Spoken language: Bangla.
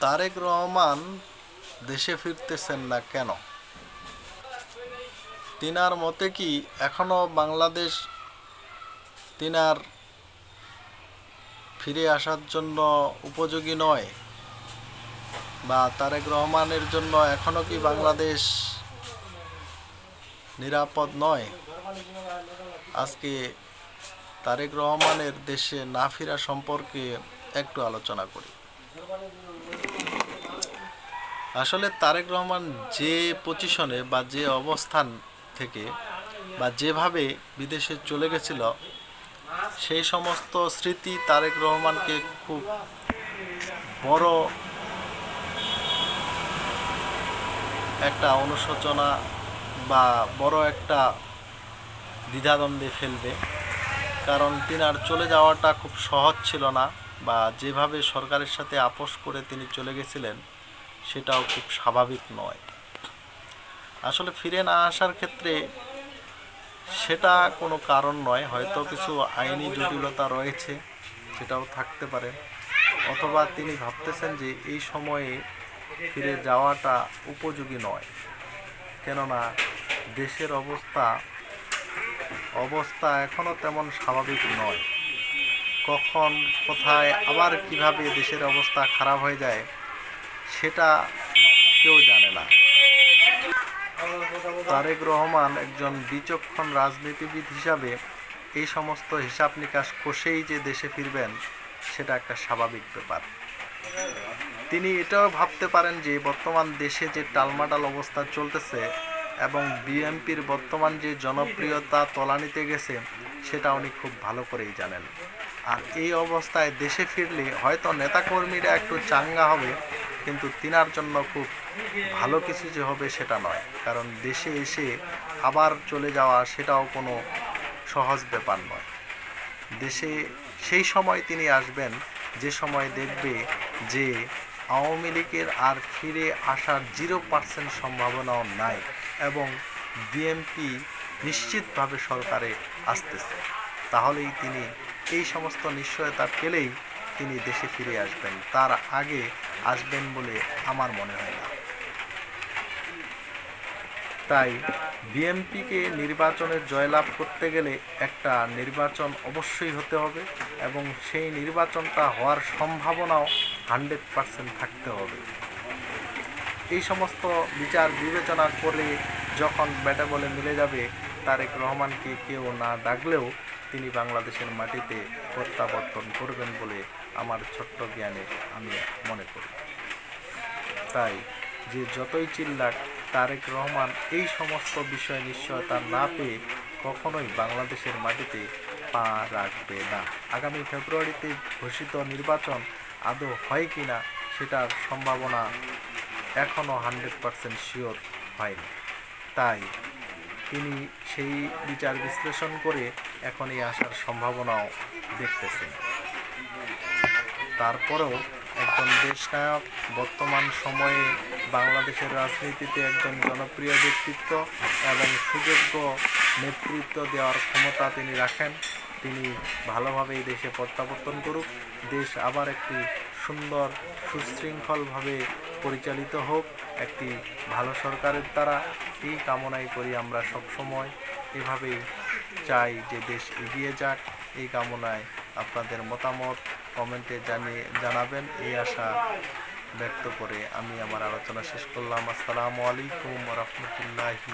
তারেক রহমান দেশে ফিরতেছেন না কেন? তিনার মতে কি এখনও বাংলাদেশ তিনার ফিরে আসার জন্য উপযোগী নয়? বা তারেক রহমানের জন্য এখনও কি বাংলাদেশ নিরাপদ নয়? আজকে তারেক রহমানের দেশে না ফেরা সম্পর্কে একটু আলোচনা করি। আসলে তারেক রহমান যে পজিশনে বা যে অবস্থান থেকে বা যেভাবে বিদেশে চলে গেছিল, সেই সমস্ত স্মৃতি তারেক রহমানকে খুব বড় একটা অনুশোচনা বা বড় একটা দ্বিধাদ্বন্দ্বে ফেলবে। কারণ তিনার চলে যাওয়াটা খুব সহজ ছিল না। বা যেভাবে সরকারের সাথে আপোষ করে তিনি চলে গেছিলেন, সেটাও খুব স্বাভাবিক নয়। আসলে ফিরে না আসার ক্ষেত্রে সেটা কোনো কারণ নয়, হয়তো কিছু আইনি জটিলতা রয়েছে, সেটাও থাকতে পারে। অথবা তিনি ভাবতেছেন যে এই সময়ে ফিরে যাওয়াটা উপযোগী নয়। কেননা দেশের অবস্থা অবস্থা এখনও তেমন স্বাভাবিক নয়। কখন, কোথায়, আবার কীভাবে দেশের অবস্থা খারাপ হয়ে যায়, সেটা কেউ জানে না। তারেক রহমান একজন বিচক্ষণ রাজনীতিবিদ হিসাবে এই সমস্ত হিসাব নিকাশ কষেই যে দেশে ফিরবেন, সেটা একটা স্বাভাবিক ব্যাপার। তিনি এটাও ভাবতে পারেন যে, বর্তমান দেশে যে টালমাটাল অবস্থা চলতেছে এবং বিএনপির বর্তমান যে জনপ্রিয়তা তলানিতে গেছে, সেটা উনি খুব ভালো করেই জানেন। আর এই অবস্থায় দেশে ফিরলে হয়তো নেতাকর্মীরা একটু চাঙ্গা হবে, কিন্তু তিনার জন্য খুব ভালো কিছু যে হবে সেটা নয়। কারণ দেশে এসে আবার চলে যাওয়া সেটাও কোনো সহজ ব্যাপার নয়। দেশে সেই সময় তিনি আসবেন, যে সময় দেখবে যে আওয়ামী লীগের আর ফিরে আসার জিরো পার্সেন্ট সম্ভাবনাও নাই এবং বিএনপি নিশ্চিতভাবে সরকারে আসতেছে। তাহলেই তিনি এই সমস্ত নিশ্চয়তা পেলেই তিনি দেশে ফিরে আসবেন। তার আগে আসবেন বলে আমার মনে হয় না। তাই বিএনপিকে নির্বাচনের জয়লাভ করতে গেলে একটা নির্বাচন অবশ্যই হতে হবে এবং সেই নির্বাচনটা হওয়ার সম্ভাবনাও হান্ড্রেড পার্সেন্ট থাকতে হবে। এই সমস্ত বিচার বিবেচনা করে যখন ব্যাটে বলে মিলে যাবে, তারেক রহমানকে কেউ না ডাকলেও তিনি বাংলাদেশের মাটিতে প্রত্যাবর্তন করবেন বলে আমার ছোট্ট জ্ঞানে আমি মনে করি। তাই যে যতই চিল্লাক, তারেক রহমান এই সমস্ত বিষয় নিশ্চয়তা না পেয়ে কখনোই বাংলাদেশের মাটিতে পা রাখবে না। আগামী ফেব্রুয়ারিতে ঘোষিত নির্বাচন আদৌ হয় কি না, সেটার সম্ভাবনা এখনও হান্ড্রেড পারসেন্ট শিওর হয়নি। তাই তিনি সেই বিচার বিশ্লেষণ করে এখন এই আসার সম্ভাবনাও দেখতেছেন। তারপরেও একজন দেশনায়ক বর্তমান সময়ে বাংলাদেশের রাজনীতিতে একজন জনপ্রিয় ব্যক্তিত্ব এবং সুযোগ্য নেতৃত্ব দেওয়ার ক্ষমতা তিনি রাখেন। তিনি ভালোভাবে এই দেশে প্রত্যাবর্তন করুক, দেশ আবার একটি সুন্দর, সুশৃঙ্খলভাবে পরিচালিত হোক, একটি ভালো সরকারের দ্বারা এই কামনাই করি আমরা সবসময়। এভাবেই চাই যে দেশ এগিয়ে যাক। এই কামনায় আপনাদের মতামত কমেন্টে জানিয়ে জানাবেন। এই আশা ব্যক্ত করে আমি আমার আলোচনা শেষ করলাম। আসসালামু আলাইকুম রহমতুল্লাহি